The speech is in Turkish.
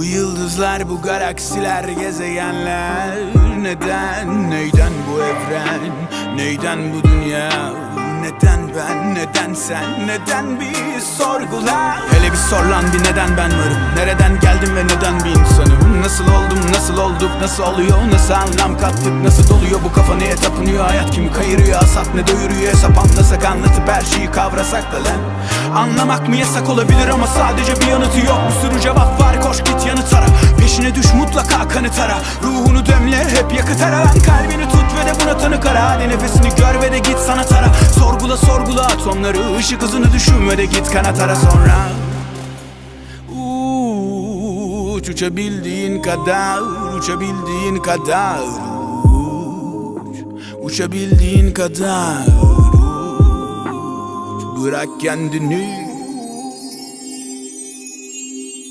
Bu yıldızlar, bu galaksiler, gezegenler. Neden, neyden bu evren? Neyden bu dünya? Neden ben, neden sen? Neden bir sorgula Hele bir sor lan bir neden ben varım? Nereden geldim ve neden bir insanım? Nasıl oldum, nasıl olduk, nasıl oluyor? Nasıl anlam kattık, nasıl doluyor? Bu kafa neye tapınıyor? Hayat kimi kayırıyor? Asap ne doyuruyor? Hesap anlasak anlatıp her şeyi kavrasak da lan. Anlamak mı yasak olabilir ama sadece bir yanıtı yok. Bir sürü cevap düş mutlaka kanıt ara Ruhunu demle hep yakıt ara. Lan kalbini tut ve de buna tanık ara. Hadi nefesini gör ve de git sanat ara. Sorgula sorgula atomları ışık hızını düşün ve de git kanat ara. Sonra Uç uçabildiğin kadar Uçabildiğin kadar Uç. Uçabildiğin kadar Uç. Bırak kendini